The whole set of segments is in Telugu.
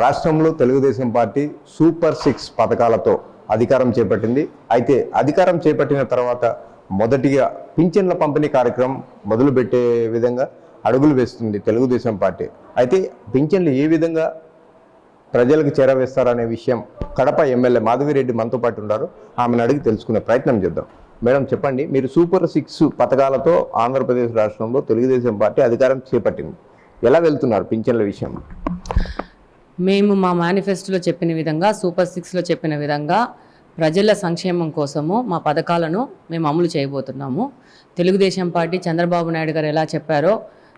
రాష్ట్రంలో తెలుగుదేశం పార్టీ సూపర్ సిక్స్ పథకాలతో అధికారం చేపట్టింది. అయితే అధికారం చేపట్టిన తర్వాత మొదటిగా పింఛన్ల పంపిణీ కార్యక్రమం మొదలుపెట్టే విధంగా అడుగులు వేస్తుంది తెలుగుదేశం పార్టీ. అయితే పింఛన్లు ఏ విధంగా ప్రజలకు చేరవేస్తారనే విషయం కడప ఎమ్మెల్యే మాధవిరెడ్డి మనతో పాటు ఉన్నారు. ఆమెను అడిగి తెలుసుకునే ప్రయత్నం చేద్దాం. మేడం చెప్పండి మీరు సూపర్ సిక్స్ పథకాలతో ఆంధ్రప్రదేశ్ రాష్ట్రంలో తెలుగుదేశం పార్టీ అధికారం చేపట్టింది. ఎలా వెళ్తున్నారు పింఛన్ల విషయం? మేము మా మేనిఫెస్టోలో చెప్పిన విధంగా సూపర్ సిక్స్లో చెప్పిన విధంగా ప్రజల సంక్షేమం కోసము మా పథకాలను మేము అమలు చేయబోతున్నాము. తెలుగుదేశం పార్టీ చంద్రబాబు నాయుడు గారు ఎలా చెప్పారో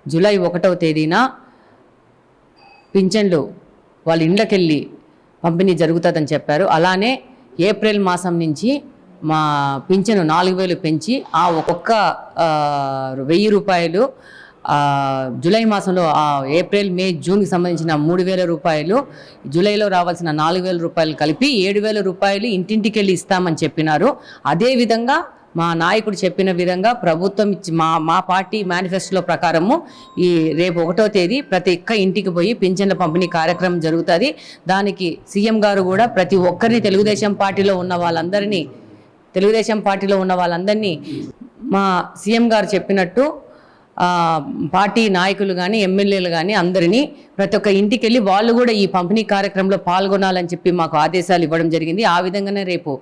జూలై ఒకటవ తేదీన పింఛన్లు వాళ్ళ ఇండ్లకెళ్ళి పంపిణీ జరుగుతుందని చెప్పారు. అలానే ఏప్రిల్ మాసం నుంచి మా పింఛను నాలుగు వేలు పెంచి ఆ ఒక్కొక్క వెయ్యి రూపాయలు జూలై మాసంలో ఏప్రిల్ మే జూన్కి సంబంధించిన మూడు వేల రూపాయలు జూలైలో రావాల్సిన నాలుగు వేల రూపాయలు కలిపి ఏడు వేల రూపాయలు ఇంటింటికి వెళ్ళి ఇస్తామని చెప్పినారు. అదేవిధంగా మా నాయకుడు చెప్పిన విధంగా ప్రభుత్వం ఇచ్చి మా మా పార్టీ మేనిఫెస్టోలో ప్రకారము ఈ రేపు ఒకటో తేదీ ప్రతి ఒక్క ఇంటికి పోయి పింఛన్ల పంపిణీ కార్యక్రమం జరుగుతుంది. దానికి సీఎం గారు కూడా ప్రతి ఒక్కరిని తెలుగుదేశం పార్టీలో ఉన్న వాళ్ళందరినీ తెలుగుదేశం పార్టీలో ఉన్న వాళ్ళందరినీ మా సీఎం గారు చెప్పినట్టు పార్టీ నాయకులు కానీ ఎమ్మెల్యేలు కానీ అందరినీ ప్రతి ఒక్క ఇంటికి వెళ్ళి వాళ్ళు కూడా ఈ పంపిణీ కార్యక్రమంలో పాల్గొనాలని చెప్పి మాకు ఆదేశాలు ఇవ్వడం జరిగింది. ఆ విధంగానే రేపు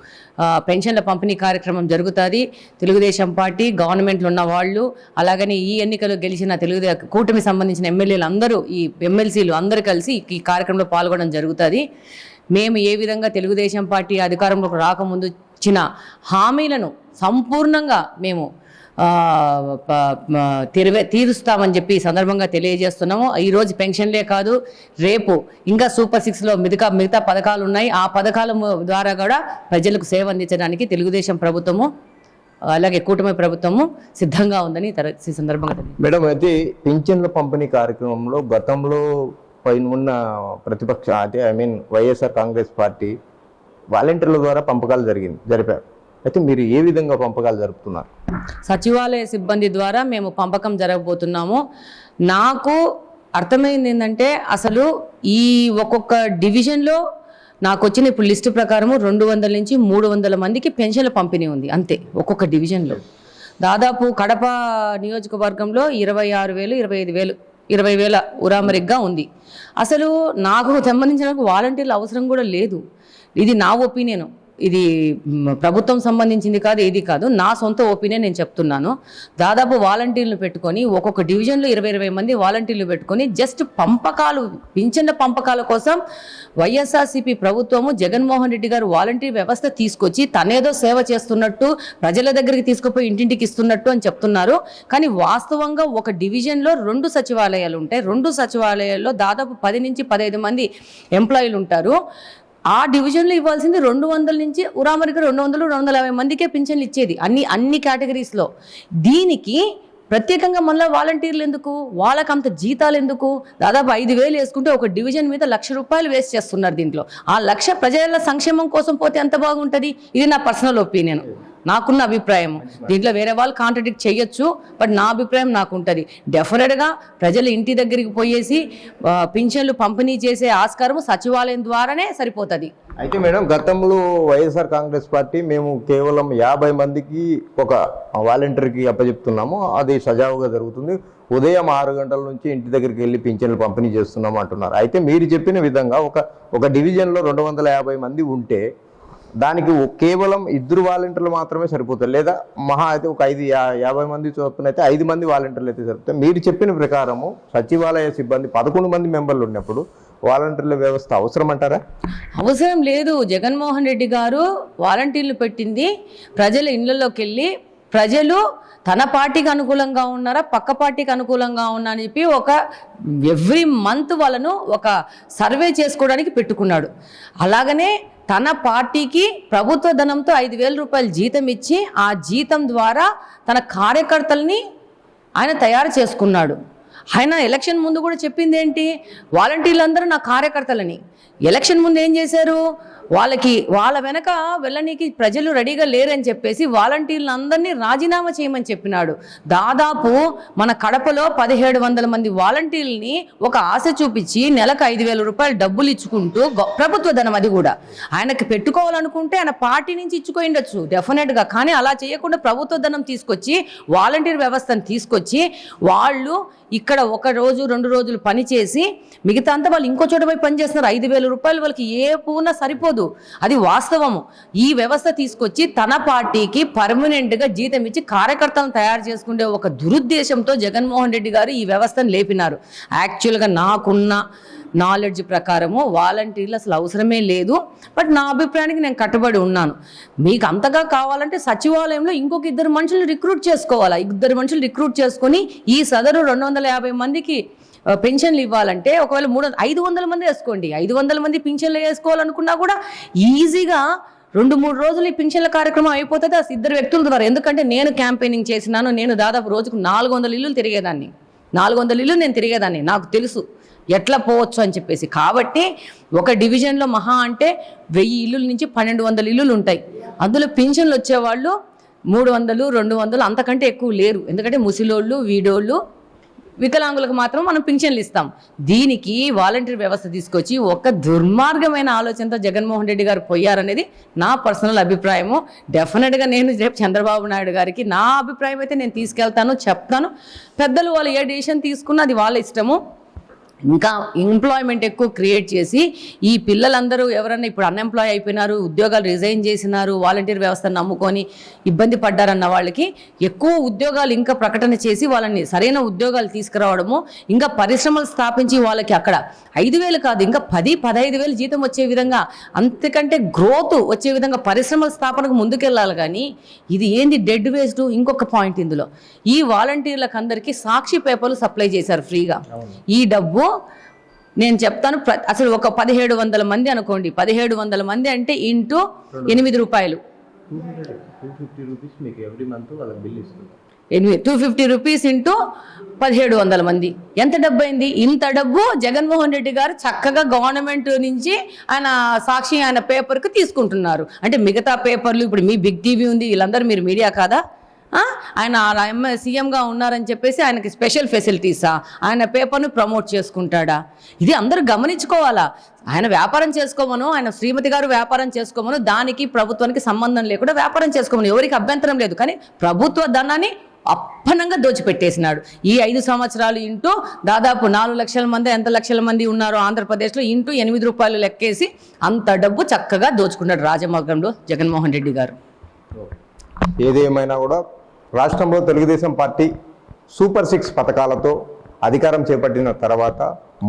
పెన్షన్ల పంపిణీ కార్యక్రమం జరుగుతుంది. తెలుగుదేశం పార్టీ గవర్నమెంట్లో ఉన్న వాళ్ళు అలాగనే ఈ ఎన్నికలు గెలిచిన తెలుగుదే కూటమి సంబంధించిన ఎమ్మెల్యేలు అందరూ ఈ ఎమ్మెల్సీలు అందరూ కలిసి ఈ కార్యక్రమంలో పాల్గొనడం జరుగుతుంది. మేము ఏ విధంగా తెలుగుదేశం పార్టీ అధికారంలోకి రాకముందు ఇచ్చిన హామీలను సంపూర్ణంగా మేము తీరువే తీరుస్తామని చెప్పి సందర్భంగా తెలియజేస్తున్నాము. ఈరోజు పెన్షన్లే కాదు రేపు ఇంకా సూపర్ సిక్స్లో మిగతా మిగతా పథకాలు ఉన్నాయి. ఆ పథకాల ద్వారా కూడా ప్రజలకు సేవ అందించడానికి తెలుగుదేశం ప్రభుత్వము అలాగే కూటమి ప్రభుత్వము సిద్ధంగా ఉందని ఈ సందర్భంగా మేడం అయితే పింఛన్ల పంపిణీ కార్యక్రమంలో గతంలో పైన ఉన్న ప్రతిపక్ష అంటే I mean YSR congress party వాలంటీర్ల ద్వారా పంపకాలు జరిగింది జరిపారు. అయితే మీరు ఏ విధంగా పంపకాలు జరుపుతున్నారు? సచివాలయ సిబ్బంది ద్వారా మేము పంపకం జరగబోతున్నాము. నాకు అర్థమైంది ఏంటంటే అసలు ఈ ఒక్కొక్క డివిజన్లో నాకు వచ్చిన ఇప్పుడు లిస్టు ప్రకారము రెండు వందల నుంచి మూడు వందల మందికి పెన్షన్ల పంపిణీ ఉంది. అంతే ఒక్కొక్క డివిజన్లో. దాదాపు కడప నియోజకవర్గంలో ఇరవై ఆరు వేలు ఇరవై ఐదు వేలు ఇరవై వేల ఉరామరిగ్గా ఉంది. అసలు నాకు సంబంధించిన వాలంటీర్ల అవసరం కూడా లేదు. ఇది నా ఒపీనియన్. ఇది ప్రభుత్వం సంబంధించింది కాదు ఏది కాదు. నా సొంత ఒపీనియన్ నేను చెప్తున్నాను. దాదాపు వాలంటీర్లు పెట్టుకొని ఒక్కొక్క డివిజన్లో ఇరవై ఇరవై మంది వాలంటీర్లు పెట్టుకొని జస్ట్ పంపకాలు పింఛన్ల పంపకాల కోసం వైఎస్ఆర్సీపీ ప్రభుత్వము జగన్మోహన్ రెడ్డి గారు వాలంటీర్ వ్యవస్థ తీసుకొచ్చి తనేదో సేవ చేస్తున్నట్టు ప్రజల దగ్గరికి తీసుకుపోయి ఇంటింటికి ఇస్తున్నట్టు అని చెప్తున్నారు. కానీ వాస్తవంగా ఒక డివిజన్లో రెండు సచివాలయాలు ఉంటాయి. రెండు సచివాలయాల్లో దాదాపు పది నుంచి పదహైదు మంది ఎంప్లాయీలు ఉంటారు. ఆ డివిజన్లో ఇవ్వాల్సింది రెండు వందల నుంచి ఉరామరికి రెండు వందలు రెండు వందల యాభై మందికే పింఛన్లు ఇచ్చేది. అన్ని అన్ని కేటగిరీస్లో. దీనికి ప్రత్యేకంగా మళ్ళీ వాలంటీర్లు ఎందుకు? వాళ్ళకి అంత జీతాలు ఎందుకు? దాదాపు ఐదు వేలు వేసుకుంటే ఒక డివిజన్ మీద లక్ష రూపాయలు వేస్ట్ చేస్తున్నారు దీంట్లో. ఆ లక్ష ప్రజల సంక్షేమం కోసం పోతే ఎంత బాగుంటుంది? ఇది నా పర్సనల్ ఒపీనియన్. నాకున్న అభిప్రాయం దీంట్లో వేరే వాళ్ళు కాంట్రడిక్ట్ చేయొచ్చు బట్ నా అభిప్రాయం నాకు ఉంటుంది డెఫినెట్గా ప్రజలు ఇంటి దగ్గరికి పోయేసి పింఛన్లు పంపిణీ చేసే ఆస్కారం సచివాలయం ద్వారానే సరిపోతుంది. అయితే మేడం గతంలో వైఎస్ఆర్ కాంగ్రెస్ పార్టీ మేము కేవలం యాభై మందికి ఒక వాలంటీర్కి అప్పచెప్తున్నాము. అది సజావుగా జరుగుతుంది. ఉదయం ఆరు గంటల నుంచి ఇంటి దగ్గరికి వెళ్ళి పింఛన్లు పంపిణీ చేస్తున్నాము అంటున్నారు. అయితే మీరు చెప్పిన విధంగా ఒక ఒక డివిజన్లో రెండు వందల యాభై మంది ఉంటే దానికి కేవలం ఇద్దరు వాలంటీర్లు మాత్రమే సరిపోతారు. లేదా మహా అయితే ఒక ఐదు యా- యాభై మంది చొప్పున అయితే ఐదు మంది వాలంటీర్లు అయితే సరిపోతాయి. మీరు చెప్పిన ప్రకారము సచివాలయ సిబ్బంది పదకొండు మంది మెంబర్లు ఉన్నప్పుడు వాలంటీర్ల వ్యవస్థ అవసరం అంటారా? అవసరం లేదు. జగన్మోహన్ రెడ్డి గారు వాలంటీర్లు పెట్టింది. ప్రజల ఇళ్ళలోకి వెళ్ళి ప్రజలు తన పార్టీకి అనుకూలంగా ఉన్నారా పక్క పార్టీకి అనుకూలంగా ఉన్నా అని చెప్పి ఒక ఎవ్రీ మంత్ వాళ్ళను ఒక సర్వే చేసుకోవడానికి పెట్టుకున్నాడు. అలాగనే తన పార్టీకి ప్రభుత్వ ధనంతో ఐదు వేల రూపాయలు జీతం ఇచ్చి ఆ జీతం ద్వారా తన కార్యకర్తల్ని ఆయన తయారు చేసుకున్నాడు. ఆయన ఎలక్షన్ ముందు కూడా చెప్పింది ఏంటి? వాలంటీర్లు అందరూ నా కార్యకర్తలని. ఎలక్షన్ ముందు ఏం చేశారు? వాళ్ళకి వాళ్ళ వెనక వెళ్ళనీకి ప్రజలు రెడీగా లేరని చెప్పేసి వాలంటీర్లు అందరినీ రాజీనామా చేయమని చెప్పినాడు. దాదాపు మన కడపలో పదిహేడు వందల మంది వాలంటీర్లని ఒక ఆశ చూపించి నెలకు ఐదు వేల రూపాయలు డబ్బులు ఇచ్చుకుంటూ ప్రభుత్వ ధనం అది కూడా. ఆయనకి పెట్టుకోవాలనుకుంటే ఆయన పార్టీ నుంచి ఇచ్చుకోయిండొచ్చు డెఫినెట్గా కానీ అలా చేయకుండా ప్రభుత్వ ధనం తీసుకొచ్చి వాలంటీర్ వ్యవస్థను తీసుకొచ్చి వాళ్ళు ఇక్కడ ఒక రోజు రెండు రోజులు పని చేసి మిగతా అంతా వాళ్ళు ఇంకో చోట పోయి పని చేస్తున్నారు ఐదు వేల రూపాయలు వాళ్ళకి ఏ పూన సరిపోదు. అది వాస్తవము. ఈ వ్యవస్థ తీసుకొచ్చి తన పార్టీకి పర్మనెంట్గా జీతం ఇచ్చి కార్యకర్తలను తయారు చేసుకునే ఒక దురుద్దేశంతో జగన్మోహన్ రెడ్డి గారు ఈ వ్యవస్థను లేపినారు. యాక్చువల్గా నాకున్న నాలెడ్జ్ ప్రకారము వాలంటీర్లు అసలు అవసరమే లేదు. బట్ నా అభిప్రాయానికి నేను కట్టుబడి ఉన్నాను. మీకు అంతగా కావాలంటే సచివాలయంలో ఇంకొక ఇద్దరు మనుషులు రిక్రూట్ చేసుకోవాలా? ఇద్దరు మనుషులు రిక్రూట్ చేసుకొని ఈ సదరు రెండు వందల యాభై మందికి పెన్షన్లు ఇవ్వాలంటే ఒకవేళ మూడు ఐదు వందల మంది వేసుకోండి. ఐదు వందల మంది పింఛన్లు వేసుకోవాలనుకున్నా కూడా ఈజీగా రెండు మూడు రోజులు ఈ పింఛన్ల కార్యక్రమం అయిపోతుంది. ఆ ఇద్దరు వ్యక్తుల ద్వారా. ఎందుకంటే నేను క్యాంపెయినింగ్ చేసినాను నేను దాదాపు రోజుకు నాలుగు వందల ఇల్లులు తిరిగేదాన్ని. నాలుగు వందల ఇల్లు నేను తిరిగేదాన్ని. నాకు తెలుసు ఎట్లా పోవచ్చు అని చెప్పేసి. కాబట్టి ఒక డివిజన్లో మహా అంటే వెయ్యి ఇల్లుల నుంచి పన్నెండు వందల ఇల్లులు ఉంటాయి. అందులో పింఛన్లు వచ్చేవాళ్ళు మూడు వందలు రెండు వందలు అంతకంటే ఎక్కువ లేరు. ఎందుకంటే ముసిలోళ్ళు వీడోళ్ళు వికలాంగులకు మాత్రం మనం పింఛన్లు ఇస్తాం. దీనికి వాలంటీర్ వ్యవస్థ తీసుకొచ్చి ఒక దుర్మార్గమైన ఆలోచనతో జగన్మోహన్ రెడ్డి గారు పోయారనేది నా పర్సనల్ అభిప్రాయము. డెఫినెట్గా నేను రేపు చంద్రబాబు నాయుడు గారికి నా అభిప్రాయం అయితే నేను తీసుకెళ్తాను చెప్తాను. పెద్దలు వాళ్ళు ఏ డిసిషన్ తీసుకున్నా అది వాళ్ళ ఇష్టము. ఇంకా ఎంప్లాయ్మెంట్ ఎక్కువ క్రియేట్ చేసి ఈ పిల్లలందరూ ఎవరన్నా ఇప్పుడు అన్ఎంప్లాయ్ అయిపోయినారు ఉద్యోగాలు రిజైన్ చేసినారు వాలంటీర్ వ్యవస్థను నమ్ముకొని ఇబ్బంది పడ్డారన్న వాళ్ళకి ఎక్కువ ఉద్యోగాలు ఇంకా ప్రకటన చేసి వాళ్ళని సరైన ఉద్యోగాలు తీసుకురావడము ఇంకా పరిశ్రమలు స్థాపించి వాళ్ళకి అక్కడ ఐదు వేలు కాదు ఇంకా పది పదహైదు వేలు జీతం వచ్చే విధంగా అంతకంటే గ్రోత్ వచ్చే విధంగా పరిశ్రమల స్థాపనకు ముందుకెళ్ళాలి కానీ ఇది ఏంది డెడ్ వేస్ట్ ఇంకొక పాయింట్ ఇందులో. ఈ వాలంటీర్లకు అందరికీ సాక్షి పేపర్లు సప్లై చేశారు ఫ్రీగా. ఈ డబ్బు నేను చెప్తాను అసలు ఒక పదిహేడు వందల మంది అనుకోండి. పదిహేడు వందల మంది అంటే ఇంటూ ఎనిమిది రూపాయలు. ఎనిమిది టూ ఫిఫ్టీ రూపీస్ ఇంటూ పదిహేడు వందల మంది. ఎంత డబ్బు అయింది ఇంత డబ్బు జగన్మోహన్ రెడ్డి గారు చక్కగా గవర్నమెంట్ నుంచి ఆయన సాక్షి ఆయన పేపర్కి తీసుకుంటున్నారు. అంటే మిగతా పేపర్లు ఇప్పుడు మీ బిగ్ టీవీ ఉంది వీళ్ళందరూ మీరు మీడియా కాదా? ఆయన ఎంఎస్ సీఎంగా ఉన్నారని చెప్పేసి ఆయనకి స్పెషల్ ఫెసిలిటీసా? ఆయన పేపర్ను ప్రమోట్ చేసుకుంటాడా? ఇది అందరూ గమనించుకోవాలా? ఆయన వ్యాపారం చేసుకోమను ఆయన శ్రీమతి గారు వ్యాపారం చేసుకోమను దానికి ప్రభుత్వానికి సంబంధం లేకుండా వ్యాపారం చేసుకోమను. ఎవరికి అభ్యంతరం లేదు. కానీ ప్రభుత్వ ధనాన్ని అప్పనంగా దోచిపెట్టేసినాడు. ఈ ఐదు సంవత్సరాలు ఇంటూ దాదాపు నాలుగు లక్షల మంది ఎంత లక్షల మంది ఉన్నారో ఆంధ్రప్రదేశ్లో ఇంటూ ఎనిమిది రూపాయలు లెక్కేసి అంత డబ్బు చక్కగా దోచుకున్నాడు రాజమార్గంలో జగన్మోహన్ రెడ్డి గారు. ఏదేమైనా కూడా రాష్ట్రంలో తెలుగుదేశం పార్టీ సూపర్ సిక్స్ పథకాలతో అధికారం చేపట్టిన తర్వాత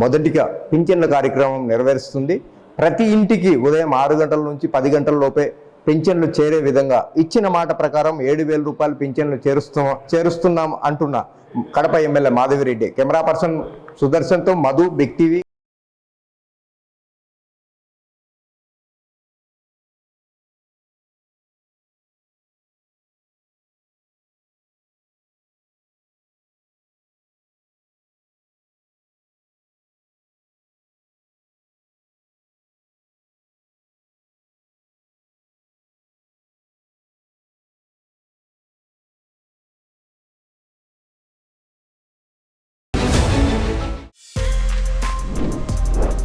మొదటిగా పింఛన్ల కార్యక్రమం నెరవేరుస్తుంది. ప్రతి ఇంటికి ఉదయం ఆరు గంటల నుంచి పది గంటల లోపే పింఛన్లు చేరే విధంగా ఇచ్చిన మాట ప్రకారం ఏడు వేల రూపాయలు పింఛన్లు చేరుస్తు చేరుస్తున్నాం అంటున్న Kadapa MLA Madhavireddy. Camera person సుదర్శన్తో Madhu big TV.